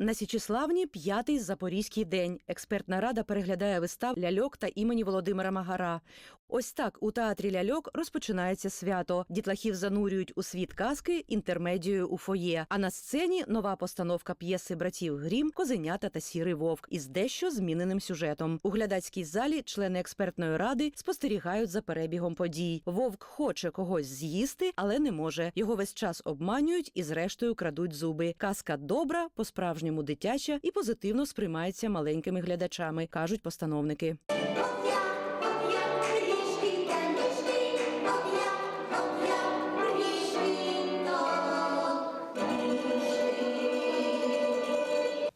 На Січеславні п'ятий запорізький день. Експертна рада переглядає вистав ляльок та імені Володимира Магара. Ось так у театрі ляльок розпочинається свято. Дітлахів занурюють у світ казки інтермедією у фоє. А на сцені нова постановка п'єси братів Грім, Козенята та Сірий Вовк із дещо зміненим сюжетом. У глядацькій залі члени експертної ради спостерігають за перебігом подій. Вовк хоче когось з'їсти, але не може. Його весь час обманюють і зрештою крадуть зуби. Казка добра, по-справжньому дитяча і позитивно сприймається маленькими глядачами, кажуть постановники.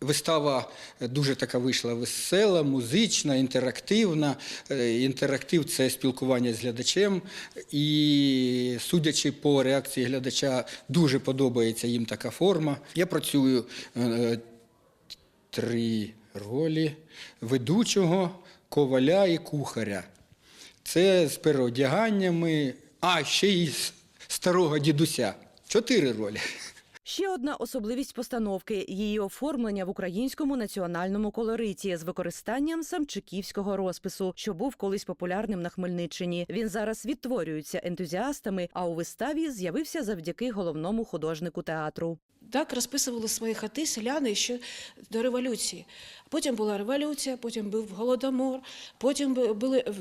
Вистава дуже така вийшла весела, музична, інтерактивна. Е, Інтерактив це спілкування з глядачем. І судячи по реакції глядача, дуже подобається їм така форма. Я працюю е, три ролі ведучого, коваля і кухаря. Це з переодяганнями, а ще й старого дідуся. Чотири ролі. Ще одна особливість постановки її оформлення в українському національному колориті з використанням самчиківського розпису, що був колись популярним на Хмельниччині. Він зараз відтворюється ентузіастами, а у виставі з'явився завдяки головному художнику театру. Так розписували свої хати селяни ще до революції. Потім була революція, потім був голодомор, потім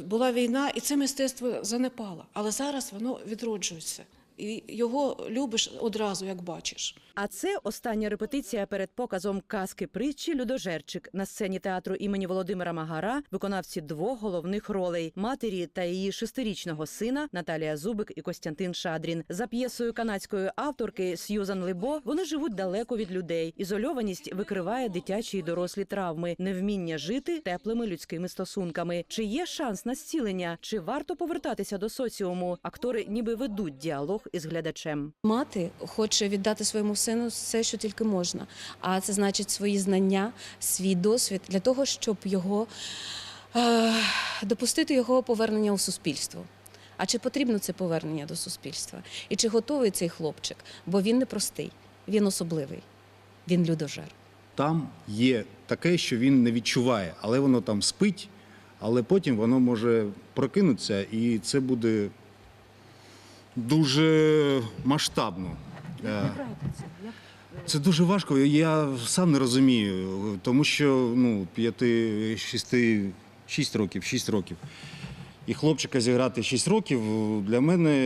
була війна, і це мистецтво занепало. Але зараз воно відроджується. І його любиш одразу, як бачиш. А це остання репетиція перед показом казки притчі Людожерчик на сцені театру імені Володимира Магара, виконавці двох головних ролей матері та її шестирічного сина Наталія Зубик і Костянтин Шадрін. За п'єсою канадської авторки Сьюзан Либо вони живуть далеко від людей. Ізольованість викриває дитячі і дорослі травми, невміння жити теплими людськими стосунками. Чи є шанс на зцілення? Чи варто повертатися до соціуму? Актори ніби ведуть діалог із глядачем. Мати хоче віддати своєму сину все, що тільки можна. А це значить свої знання, свій досвід для того, щоб його е, допустити його повернення у суспільство. А чи потрібно це повернення до суспільства? І чи готовий цей хлопчик? Бо він непростий, він особливий, він людожер. Там є таке, що він не відчуває, але воно там спить, але потім воно може прокинутися, і це буде дуже масштабно. Е, Це дуже важко. Я сам не розумію, тому що ну, п'яти, шести, шість років, шість років. І хлопчика зіграти 6 років для мене,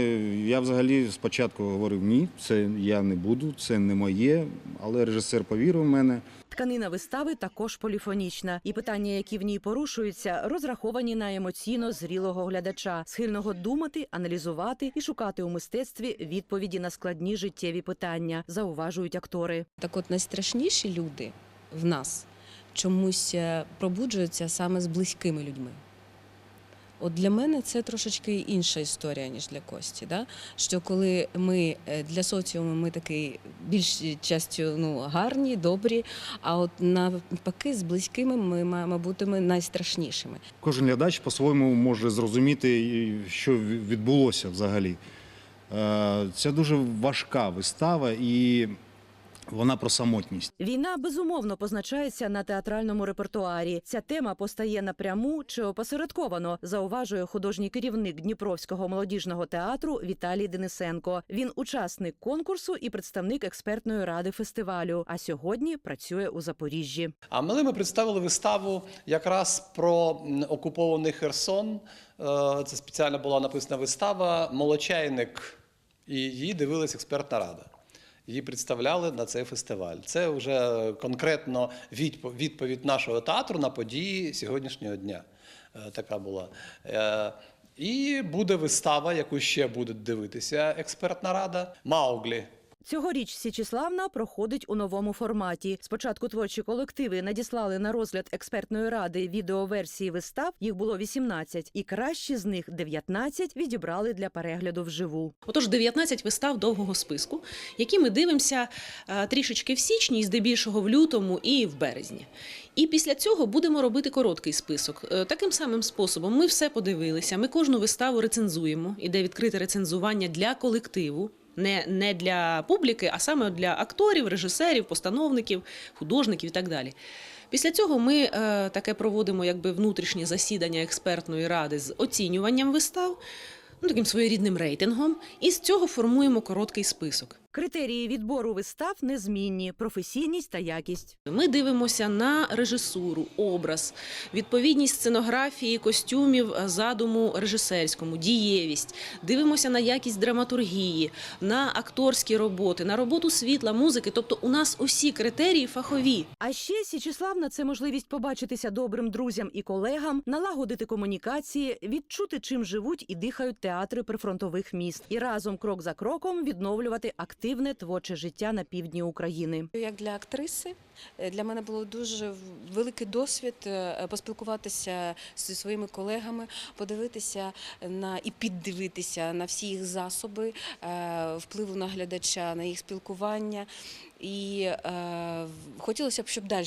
я взагалі спочатку говорив, ні, це я не буду, це не моє, але режисер повірив в мене. Тканина вистави також поліфонічна, і питання, які в ній порушуються, розраховані на емоційно зрілого глядача, схильного думати, аналізувати і шукати у мистецтві відповіді на складні життєві питання, зауважують актори. Так от найстрашніші люди в нас чомусь е, пробуджуються саме з близькими людьми. От для мене це трошечки інша історія, ніж для Кості. Да? Що коли ми е, для соціуму ми такий більш частю ну, гарні, добрі, а от навпаки з близькими ми маємо бути ми найстрашнішими. Кожен глядач по-своєму може зрозуміти, що відбулося взагалі. Це дуже важка вистава, і вона про самотність. Війна безумовно позначається на театральному репертуарі. Ця тема постає напряму чи опосередковано, зауважує художній керівник Дніпровського молодіжного театру Віталій Денисенко. Він учасник конкурсу і представник експертної ради фестивалю. А сьогодні працює у Запоріжжі. А ми ми представили виставу якраз про окупований Херсон. Е, Це спеціально була написана вистава Молочайник. І її дивилась експертна рада. Її представляли на цей фестиваль. Це вже конкретно відповідь нашого театру на події сьогоднішнього дня. Е, Така була. Е, І буде вистава, яку ще буде дивитися експертна рада Мауглі. Цьогоріч Січіславна проходить у новому форматі. Спочатку творчі колективи надіслали на розгляд експертної ради відеоверсії вистав. Їх було 18, і кращі з них 19 відібрали для перегляду вживу. Отож, 19 вистав довгого списку, які ми дивимося е, трішечки в січні, здебільшого в лютому і в березні. І після цього будемо робити короткий список. Е, Таким самим способом ми все подивилися. Ми кожну виставу рецензуємо. Іде відкрите рецензування для колективу. Не, не для публіки, а саме для акторів, режисерів, постановників, художників і так далі. Після цього ми е, таке проводимо якби внутрішнє засідання експертної ради з оцінюванням вистав, ну, таким своєрідним рейтингом, і з цього формуємо короткий список. Критерії відбору вистав незмінні: професійність та якість. Ми дивимося на режисуру, образ, відповідність сценографії, костюмів, е, задуму режисерському, дієвість. Дивимося на якість драматургії, на акторські роботи, на роботу світла, музики. Тобто, у нас усі критерії фахові. А ще Січеславна це можливість побачитися добрим друзям і колегам, налагодити комунікації, відчути, чим живуть і дихають театри прифронтових міст, і разом крок за кроком відновлювати активне творче життя на півдні України. Як для актриси, для мене було дуже великий досвід е, поспілкуватися зі своїми колегами, подивитися на і піддивитися на всі їх засоби е, впливу на глядача, на їх спілкування. І е, хотілося б, щоб далі,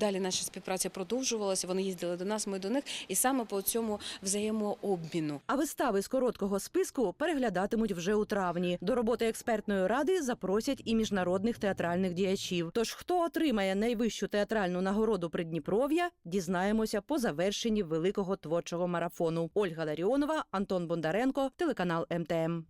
далі наша співпраця продовжувалася. Вони їздили до нас, ми до них, і саме по цьому взаємообміну. А вистави з короткого списку переглядатимуть вже у травні. До роботи експертної ради запросять і міжнародних театральних діячів. Тож хто отримає найвищу театральну нагороду Придніпров'я, дізнаємося по завершенні великого творчого марафону. Ольга Ларіонова, Антон Бондаренко, телеканал МТМ.